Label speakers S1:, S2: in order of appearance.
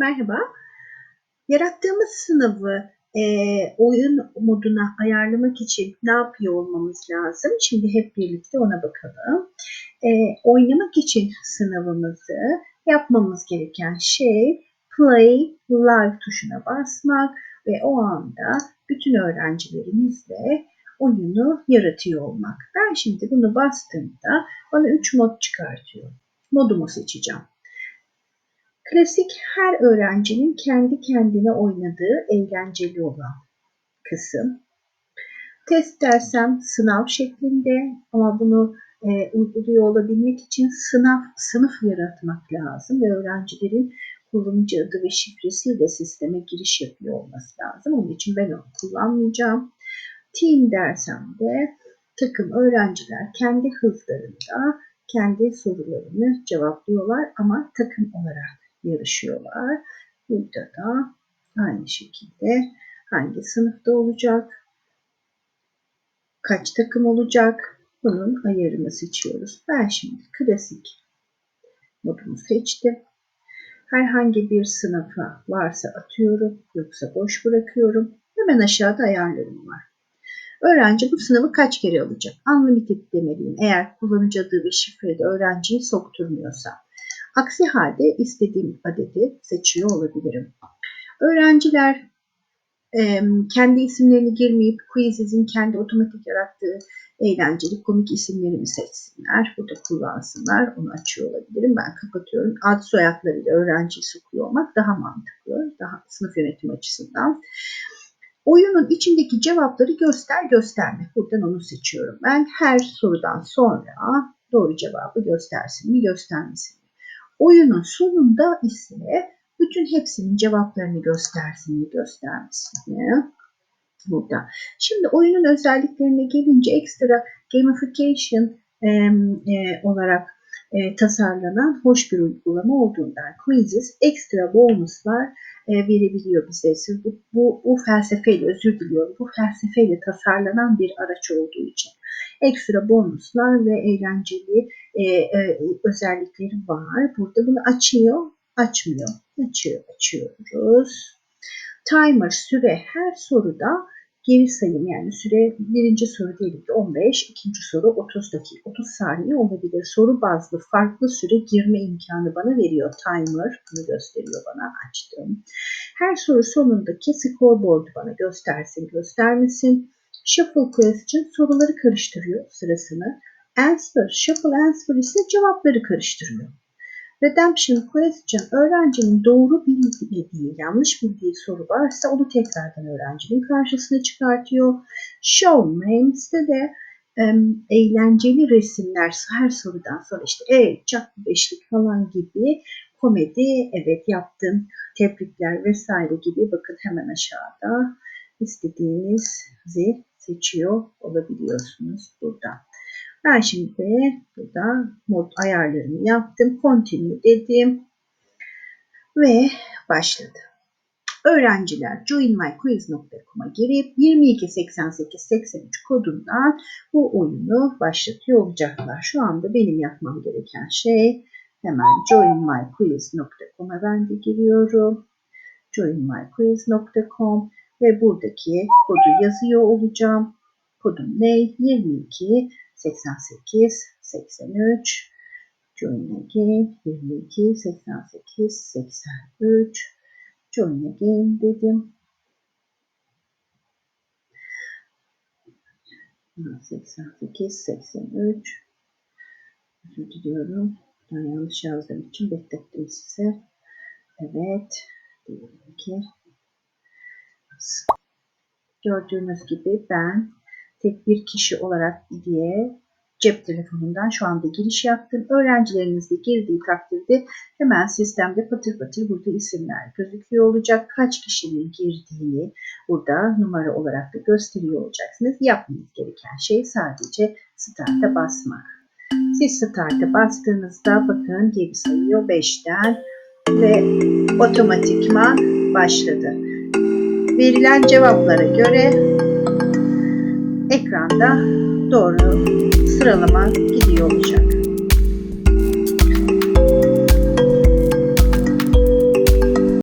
S1: Merhaba. Yarattığımız sınavı e, oyun moduna ayarlamak için ne yapıyor olmamız lazım? Şimdi hep birlikte ona bakalım. E, oynamak için sınavımızı yapmamız gereken şey play live tuşuna basmak ve o anda bütün öğrencilerimizle oyunu yaratıyor olmak. Ben şimdi bunu bastığımda bana 3 mod çıkartıyor. Modumu seçeceğim. Klasik her öğrencinin kendi kendine oynadığı eğlenceli olan kısım. Test dersem sınav şeklinde ama bunu e, uyguluyor olabilmek için sınav sınıf yaratmak lazım ve öğrencilerin kullanıcı adı ve şifresiyle sisteme giriş yapıyor olması lazım. Onun için ben onu kullanmayacağım. Team dersem de takım öğrenciler kendi hızlarında kendi sorularını cevaplıyorlar ama takım olarak yarışıyorlar. Burada da aynı şekilde hangi sınıfta olacak, kaç takım olacak bunun ayarını seçiyoruz. Ben şimdi klasik modumu seçtim. Herhangi bir sınıfa varsa atıyorum yoksa boş bırakıyorum. Hemen aşağıda ayarlarım var. Öğrenci bu sınavı kaç kere alacak? Unlimited demeliyim eğer kullanıcı adı ve şifrede öğrenciyi sokturmuyorsa. Aksi halde istediğim adeti seçiyor olabilirim. Öğrenciler kendi isimlerini girmeyip Quiziz'in kendi otomatik yarattığı eğlenceli komik isimlerimi seçsinler. Burada kullansınlar. Onu açıyor olabilirim. Ben kapatıyorum. Ad soyadlarıyla öğrenciyi sokuyor olmak daha mantıklı. Daha sınıf yönetimi açısından. Oyunun içindeki cevapları göster gösterme. Buradan onu seçiyorum. Ben her sorudan sonra doğru cevabı göstersin mi göstermesin. Oyunun sonunda ise bütün hepsinin cevaplarını göstersin mi göstermesin mi. Burada. Şimdi oyunun özelliklerine gelince ekstra gamification e, e, olarak e, tasarlanan hoş bir uygulama olduğundan Quizzes ekstra bonuslar e, verebiliyor bize. Bu, bu, bu felsefeyle, özür diliyorum, bu felsefeyle tasarlanan bir araç olduğu için ekstra bonuslar ve eğlenceli e, e, özellikleri var. Burada bunu açıyor, açmıyor, açıyor, açıyoruz. Timer süre her soruda geri sayım yani süre birinci soru diyelim ki 15, ikinci soru 30 dakika, 30 saniye olabilir. Soru bazlı farklı süre girme imkanı bana veriyor. Timer bunu gösteriyor bana açtım. Her soru sonundaki scoreboard'u bana göstersin göstermesin. Shuffle question soruları karıştırıyor sırasını. Answer, shuffle answer ise cevapları karıştırıyor. Redemption question öğrencinin doğru bildiği, yanlış bildiği soru varsa onu tekrardan öğrencinin karşısına çıkartıyor. Show names'te de eğlenceli resimler her sorudan sonra işte evet çak beşlik falan gibi komedi evet yaptın tebrikler vesaire gibi bakın hemen aşağıda istediğinizi seçiyor olabiliyorsunuz burada. Ben şimdi burada mod ayarlarımı yaptım. Continue dedim. Ve başladı. Öğrenciler joinmyquiz.com'a girip 228883 kodundan bu oyunu başlatıyor olacaklar. Şu anda benim yapmam gereken şey hemen joinmyquiz.com'a ben de giriyorum. joinmyquiz.com ve buradaki kodu yazıyor olacağım. Kodum ne? 22 88 83 join again 22 88 83 join again dedim. 88 83 özür diliyorum. Ben yanlış yazdığım için beklettim size. Evet. Diyelim ki gördüğünüz gibi ben tek bir kişi olarak diye cep telefonundan şu anda giriş yaptım. Öğrencileriniz de girdiği takdirde hemen sistemde patır patır burada isimler gözüküyor olacak. Kaç kişinin girdiğini burada numara olarak da gösteriyor olacaksınız. Yapmanız gereken şey sadece Start'a basmak. Siz Start'a bastığınızda bakın geri sayıyor 5'ten ve otomatikman başladı. Verilen cevaplara göre ekranda doğru sıralama gidiyor olacak.